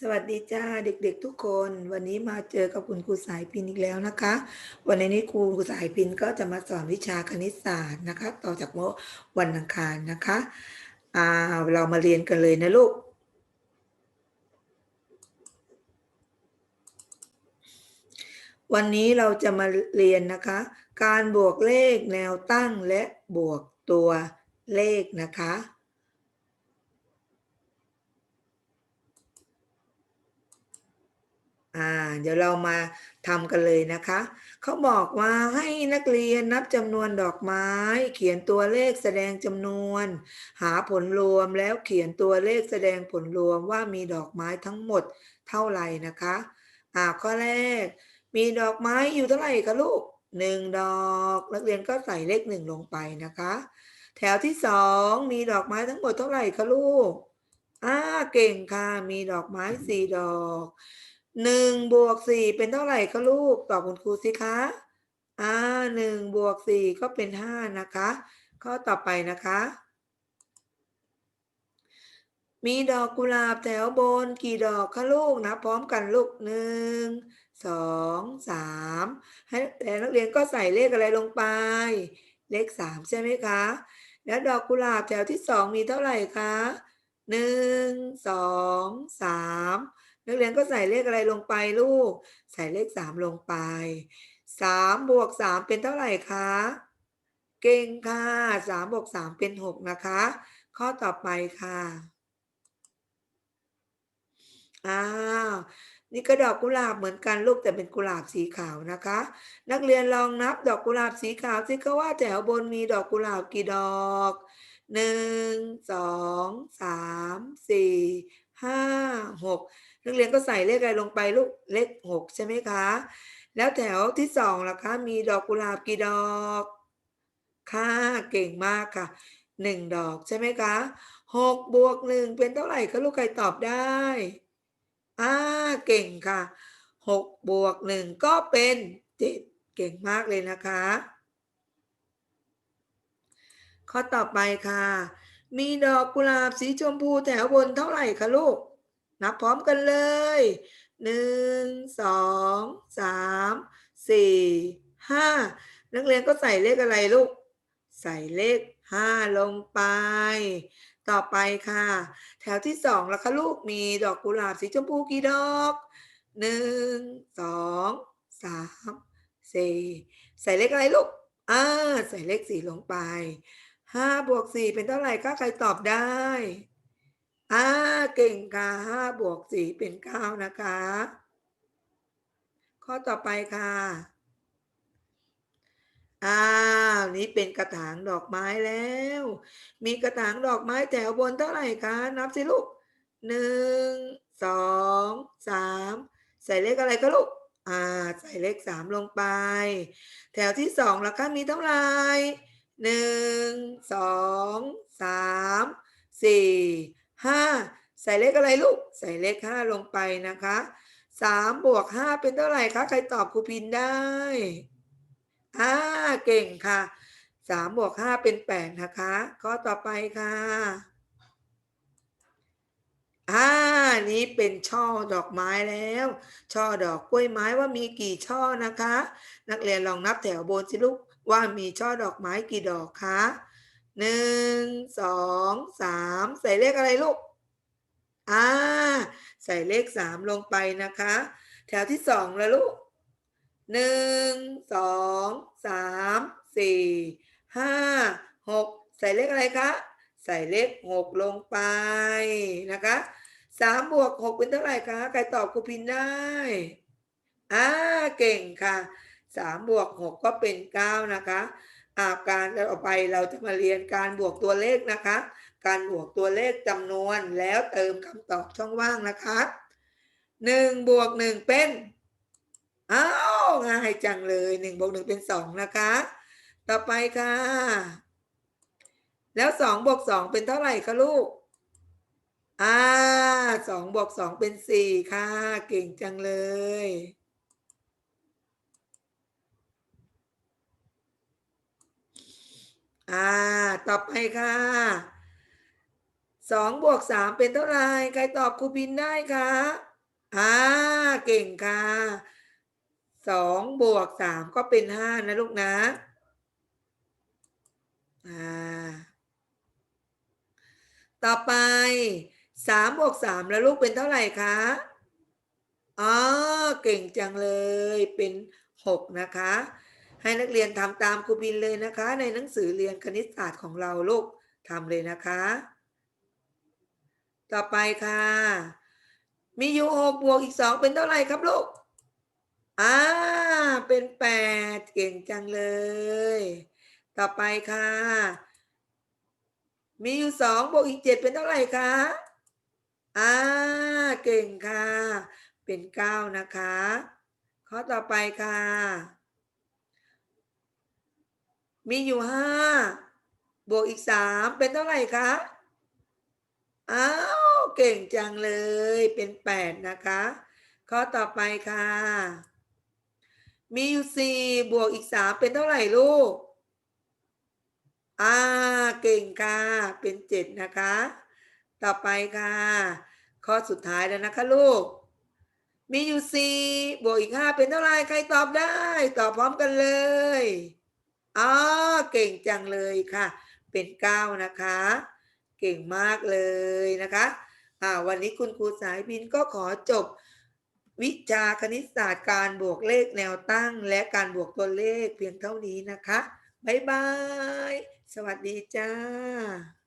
สวัสดีจ้าเด็กๆทุกคน วันนี้มาเจอกับคุณครูสายพินอีกแล้วนะคะ วันนี้ครูสายพินก็จะมาสอนวิชาคณิตศาสตร์นะคะ ต่อจากเมื่อวันอังคารนะคะอ่าเรามาเรียนกันเลยนะลูก วันนี้เราจะมาเรียนนะคะ การบวกเลขแนวตั้งและบวกตัวเลขนะคะ อ่าเดี๋ยวเรามาทำกันเลยนะคะ เขาบอกว่าให้นักเรียนนับจำนวนดอกไม้ เขียนตัวเลขแสดงจำนวน หาผลรวมแล้วเขียนตัวเลขแสดงผลรวมว่ามีดอกไม้ทั้งหมดเท่าไหร่นะคะอ่าข้อแรก มีดอกไม้อยู่เท่าไหร่คะลูกหนึ่งดอก นักเรียนก็ใส่เลขหนึ่งลงไปนะคะ แถวที่สองมีดอกไม้ทั้งหมดเท่าไหร่คะลูกอ่าเก่งค่ะ มีดอกไม้สี่ดอก หนึ่งบวกสี่เป็นเท่าไหร่คะลูกตอบคุณครูสิคะอ่าหนึ่งบวกสี่ก็เป็นห้านะคะ ข้อต่อไปนะคะ มีดอกกุหลาบแถวบนกี่ดอกคะลูกนะ พร้อมกันลูกหนึ่งสองสามให้แต่นักเรียนก็ใส่เลขอะไรลงไป เลขสามใช่ไหมคะ แล้วดอกกุหลาบแถวที่สองมีเท่าไหร่คะหนึ่งสองสาม นักเรียนก็ใส่เลขอะไรลงไปลูก ใส่เลขสามลงไปสามบวกสามเป็นเท่าไหร่คะ เก่งค่ะสามบวกสามเป็นหกนะคะ ข้อต่อไปค่ะอ้าวนี่ก็ดอกกุหลาบเหมือนกันลูกแต่เป็นกุหลาบสีขาวนะคะ นักเรียนลองนับดอกกุหลาบสีขาวสิก็ว่าแถวบนมีดอกกุหลาบกี่ดอกหนึ่งสองสามสี่ห้าหก นักเรียนก็ใส่เลขอะไรลงไปลูกเลขหกใช่ไหมคะ แล้วแถวที่สองล่ะคะ มีดอกกุหลาบกี่ดอก ค่ะเก่งมากค่ะหนึ่งดอกใช่ไหมคะหกบวกหนึ่งเป็นเท่าไหร่คะลูกใครตอบได้อ่าเก่งค่ะหกบวกหนึ่งก็เป็นเจ็ดเก่งมากเลยนะคะ ข้อต่อไปค่ะ มีดอกกุหลาบสีชมพูแถวบนเท่าไหร่คะลูก นับพร้อมกันเลยหนึ่งสองสามสี่ห้านักเรียนก็ใส่เลขอะไรลูก ใส่เลขห้าลงไป ต่อไปค่ะ แถวที่สองแล้วคะลูกมีดอกกุหลาบสีชมพูกี่ดอกหนึ่งสองสามสี่ใส่เลขอะไรลูกอ่าใส่เลขสี่ลงไปห้าบวกสี่เป็นเท่าไหร่คะใครตอบได้ อ่าเก่งค่ะห้าบวกสี่เป็นเก้านะคะ ข้อต่อไปค่ะอ้าวนี่เป็นกระถางดอกไม้แล้ว มีกระถางดอกไม้แถวบนเท่าไหร่คะนับสิลูกหนึ่งสองสามใส่เลขอะไรคะลูกอ่าใส่เลขสามลงไป แถวที่สองล่ะคะมีเท่าไหร่หนึ่งสองสามสี่ ห้าใส่เลขอะไรลูก ใส่เลขห้าลงไปนะคะสามบวกห้าเป็นเท่าไหร่คะ ใครตอบครูพินได้อ่าเก่งค่ะสามบวกห้าเป็นแปดนะคะ ข้อต่อไปค่ะอ่านี้เป็นช่อดอกไม้แล้ว ช่อดอกกล้วยไม้ว่ามีกี่ช่อนะคะ นักเรียนลองนับแถวบนสิลูกว่ามีช่อดอกไม้กี่ดอกคะ หนึ่งสองสามใส่เลขอะไรลูก อ่า ใส่เลขสามลงไปนะคะ แถวที่สองแล้วลูกหนึ่งสองสามสี่ห้าหกใส่เลขอะไรคะ ใส่เลขหกลงไปนะคะสามบวกหกเป็นเท่าไหร่คะ ใครตอบครูพินได้ อ่า เก่งค่ะสามบวกหกก็เป็นเก้านะคะ อาการต่อไปเราจะมาเรียนการบวกตัวเลขนะคะ การบวกตัวเลขจำนวนแล้วเติมคำตอบช่องว่างนะคะหนึ่งบวกหนึ่งเป็นอ้าวง่ายจังเลยหนึ่งบวกหนึ่งเป็นสองนะคะ ต่อไปค่ะ แล้วสองบวกสองเป็นเท่าไหร่คะลูกอ่าสองบวกสองเป็นสี่ค่ะ เก่งจังเลย อ่า ต่อไปค่ะสองบวกสามเป็นเท่าไหร่ใครตอบครูพินได้คะอ่าเก่งค่ะสองบวกสามก็เป็นห้านะลูกนะอ่าต่อไปสามบวกสามแล้วลูกเป็นเท่าไหร่คะอ๋อเก่งจังเลยเป็นหกนะคะ ให้นักเรียนทำตามครูบินเลยนะคะ ในหนังสือเรียนคณิตศาสตร์ของเราลูกทำเลยนะคะ ต่อไปค่ะ มีอยู่หกบวกอีกสองเป็นเท่าไหร่ครับลูกอ่าเป็นแปดเก่งจังเลย ต่อไปค่ะ มีอยู่สองบวกอีกเจ็ดเป็นเท่าไหร่คะอ่าเก่งค่ะ เป็นเก้านะคะ ข้อต่อไปค่ะ มีอยู่ห้าบวกอีกสามเป็นเท่าไหร่คะ อ้าว เก่งจังเลยเป็นแปดนะคะ ข้อต่อไปค่ะ มีอยู่สี่บวกอีกสามเป็นเท่าไหร่ลูก อ่า เก่งค่ะ เป็นเจ็ดนะคะ ต่อไปค่ะ ข้อสุดท้ายแล้วนะคะลูก มีอยู่สี่บวกอีกห้าเป็นเท่าไหร่ ใครตอบได้ ตอบพร้อมกันเลย อ๋อเก่งจังเลยค่ะ เป็นเก้านะคะ เก่งมากเลยนะคะอ่าวันนี้คุณครูสายบินก็ขอจบ วิชาคณิตศาสตร์การบวกเลขแนวตั้ง และการบวกตัวเลขเพียงเท่านี้นะคะ บ๊ายบาย สวัสดีจ้า